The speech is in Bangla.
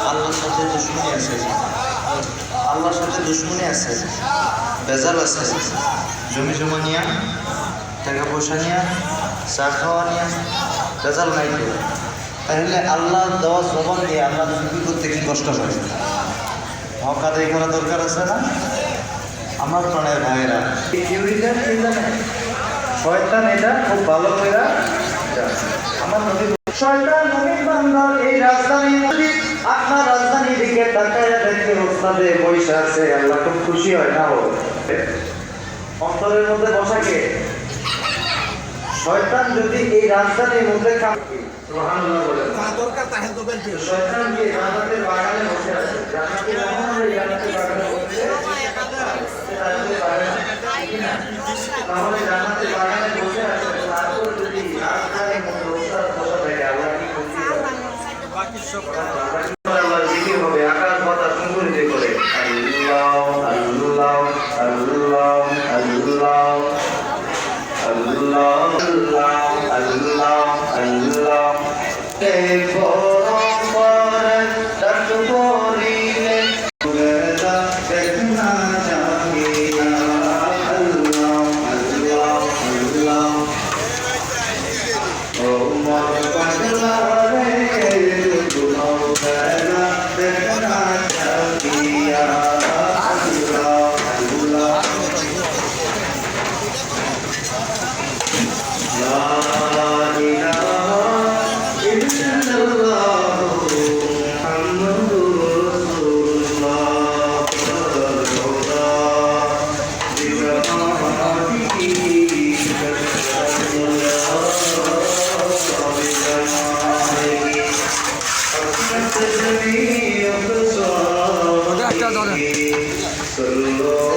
আল্লাহর সাথে দুশ্মনী আছে আল্লাহর সাথে দুশ্মনী আছে বেজাল আছে জমি জমা নিয়া টাকা পয়সা নিয়া চা খাওয়া নিয়া বেজাল নাই তো তাহলে আল্লাহ দেওয়া জবান দিয়ে আল্লাহ দুঃখী করতে কি কষ্ট হয় হক আদায় করা দরকার আছে না? আমার প্রাণের ভাইয়েরা। এই থিওরিটা কি জানে শয়তান এটা খুব ভালো করে আমার নবী শয়তান নবীর বান্দার এই রাজধানী আপনার রাজধানী দিকে তাকায় দেখে ওস্তাদে বৈশা আছে। আল্লাহ খুব খুশি হয় না ও অন্তরের মধ্যে বসাকে শয়তান যদি এই রাজধানীর মধ্যে কাম সুবহানাল্লাহ বলেন। শয়তান কি জান্নাতের বাগানে বসে আছে? তাহলে জানাতে বাগানে বসে আছে তারপর যদি রাস্তায় মনে অবস্থার কথা থাকে আল্লাহ কি বাকি সব Mother, Father, صلوا